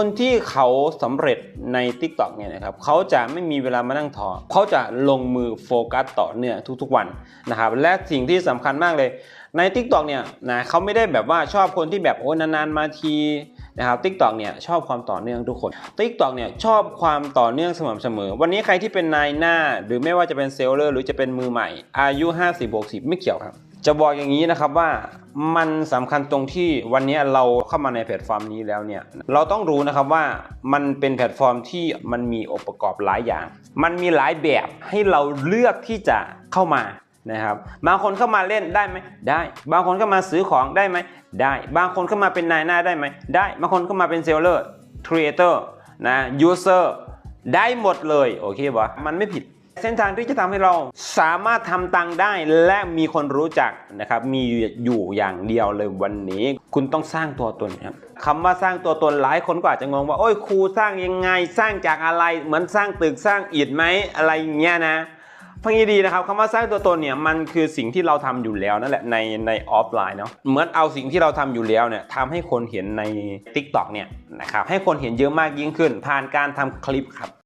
คนที่เขาสำเร็จใน Tik t o อกเนี่ยนะครับเขาจะไม่มีเวลามานั่งทอเขาจะลงมือโฟกัสต่อเนื่องทุกๆวันนะครับและสิ่งที่สำคัญมากเลยใน Tik t o อกเนี่ยนะเขาไม่ได้แบบว่าชอบคนที่แบบโอ้นานๆมาที นะครับทิกตอกเนี่ยชอบความต่อเนื่องทุกคน Tik t o อกเนี่ยชอบความต่อเนื่องสม่ำเสมอ วันนี้ใครที่เป็นนายหน้า หรือไม่ว่าจะเป็นเซลเลอร์หรือจะเป็นมือใหม่ อายุ 50-60ไม่เกี่ยวครับ จะบอกอย่างนี้นะครับว่ามันสำคัญตรงที่วันนี้เราเข้ามาในแพลตฟอร์มนี้แล้วเนี่ยเราต้องรู้นะครับว่ามันเป็นแพลตฟอร์มที่มันมีองค์ประกอบหลายอย่าง มันมีหลายแบบให้เราเลือกที่จะเข้ามา นะครับบางคนเข้ามาเล่นได้ไหมได้ บางคนเข้ามาซื้อของได้ไหมได้ บางคนเข้ามาเป็นนายหน้าได้ไหมได้ บางคนเข้ามาเป็นเซลเลอร์ครีเอเตอร์นะยูเซอร์ได้หมดเลยโอเคปะมันไม่ผิด เส้นทางที่จะทำให้เราสามารถทำตังได้และมีคนรู้จักนะครับมีอยู่อย่างเดียวเลยวันนี้ คุณต้องสร้างตัวตนครับคำว่าสร้างตัวตนหลายคนก็อาจจะงงว่าโอ้ยครูสร้างยังไงสร้างจากอะไรเหมือนสร้างตึกสร้างอิฐไหมอะไรอย่างเงี้ยนะ ฟังดีๆนะครับคำว่าสร้างตัวตนเนี่ยมันคือสิ่งที่เราทำอยู่แล้วนั่นแหละในในออฟไลน์เนาะเหมือนเอาสิ่งที่เราทำอยู่แล้วเนี่ยทำให้คนเห็นใน Tik t o อกเนี่ยนะครับให้คนเห็นเยอะมากยิ่งขึ้น ผ่านการทำคลิปครับ